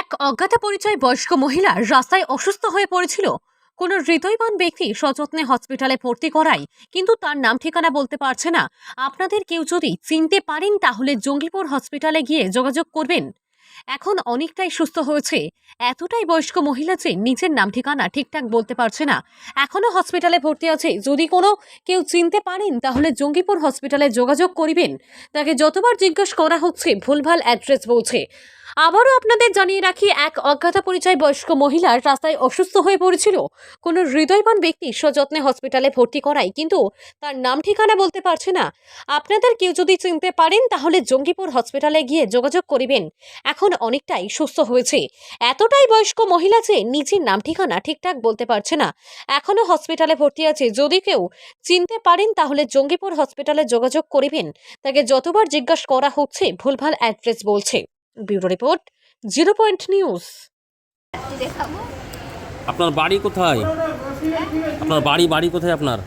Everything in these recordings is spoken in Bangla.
এক অজ্ঞাত পরিচয় বয়স্ক মহিলা রাস্তায় অসুস্থ হয়ে পড়েছিল। কোনো হৃদয়বান ব্যক্তি সযত্নে হসপিটালে ভর্তি করায়, কিন্তু তার নাম ঠিকানা বলতে পারছে না। আপনাদের কেউ যদি চিনতে পারেন, তাহলে জঙ্গিপুর হসপিটালে গিয়ে যোগাযোগ করবেন। এখন অনেকটাই সুস্থ হয়েছে। এতটাই বয়স্ক মহিলা যে নিজের নাম ঠিকানা ঠিকঠাক বলতে পারছে না। এখনও হসপিটালে ভর্তি আছে। যদি কোনো কেউ চিনতে পারেন, তাহলে জঙ্গিপুর হসপিটালে যোগাযোগ করিবেন। তাকে যতবার জিজ্ঞেস করা হচ্ছে, ভুলভাল অ্যাড্রেস বলছে। আবারও আপনাদের জানিয়ে রাখি, এক অজ্ঞাত পরিচয় বয়স্ক মহিলার রাস্তায় অসুস্থ হয়ে পড়েছিল। কোনো হৃদয়বান ব্যক্তি সযত্নে হসপিটালে ভর্তি করায়, কিন্তু তার নাম ঠিকানা বলতে পারছে না। আপনাদের কেউ যদি চিনতে পারেন, তাহলে জঙ্গিপুর হসপিটালে গিয়ে যোগাযোগ করিবেন। এখন অনেকটাই সুস্থ হয়েছে। এতটাই বয়স্ক মহিলা যে নিজের নাম ঠিকানা ঠিকঠাক বলতে পারছে না। এখনও হসপিটালে ভর্তি আছে। যদি কেউ চিনতে পারেন তাহলে জঙ্গিপুর হসপিটালে যোগাযোগ করিবেন। তাকে যতবার জিজ্ঞাসা করা হচ্ছে ভুলভাল অ্যাড্রেস বলছে। Bureau report zero point news. দেখাবো আপনার বাড়ি কোথায়? আপনার বাড়ি বাড়ি কোথায় আপনার?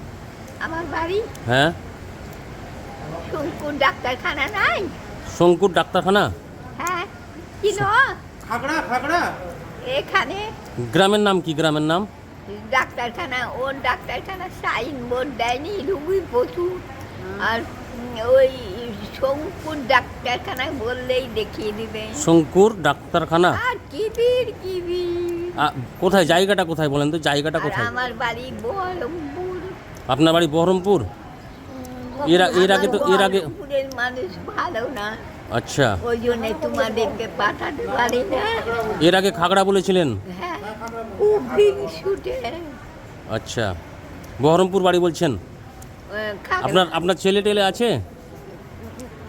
আমার বাড়ি? হ্যাঁ। শঙ্কুর ডাক্তারখানা নাই? শঙ্কুর ডাক্তারখানা? কি খাগড়া খাগড়া। এখানে গ্রামের নাম কি গ্রামের নাম? ডাক্তারখানা ওর ডাক্তারখানা সাইন বোর্ড দেয়নি রুগী প্রচুর। আর ওই শঙ্কুর ডাক্তারখানা বললেই দেখিয়ে দিবে। শঙ্কুর ডাক্তারখানা? আর কিবির কিবির। কোথায় জায়গাটা কোথায় বলেন তো? জায়গাটা কোথায়? আমার বাড়ি বহরমপুর। আপনার বাড়ি বহরমপুর? এর আগে তো- এর আগে- মানুষ ভালো না। আচ্ছা। ওই জন্য তোমাদেরকে পাঠাতে পারি না। এর আগে খাগড়া বলেছিলেন? হ্যাঁ খুব শুটে। আচ্ছা। বহরমপুর বাড়ি বলছেন? আপনার আপনার ছেলে টেলে আছে?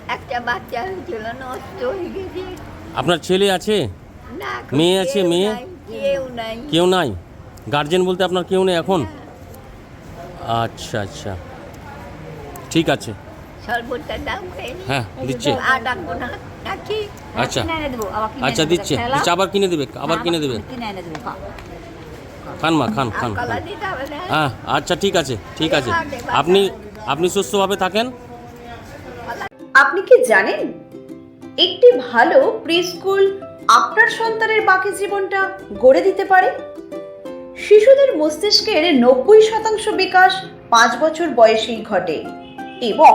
একটা বাচ্চা হয়েছিল নষ্ট হয়ে গেছে। আপনার ছেলে আছে? মেয়ে আছে, মেয়ে? কেউ নাই। কেউ নাই? গার্জেন বলতে আপনার কেউ নেই এখন? আচ্ছা আচ্ছা। ঠিক আছে। খেয়ে। হ্যাঁ দিচ্ছে। আর ডাকবো না রাখি আচ্ছা। কিনে এনে দেবো। আবার কিনে আচ্ছা এনে দেবো। দিচ্ছে। খেলা? দিচ্ছে আবার কিনে দেবে আবার কিনে দেবে। কিনে এনে দেবো খা। খান মা খান আর খান। কলা দিতে হবে না। হ্যাঁ আচ্ছা ঠিক আছে ঠিক আছে। আপনি আপনি সুস্থভাবে থাকেন। আপনি কি জানেন একটি ভালো প্রি স্কুল আপনার সন্তানের বাকি জীবনটা গড়ে দিতে পারে? শিশুদের মস্তিষ্কের নব্বই শতাংশ বিকাশ পাঁচ বছর বয়সেই ঘটে এবং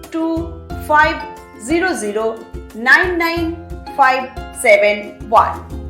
two five zero zero nine nine five seven one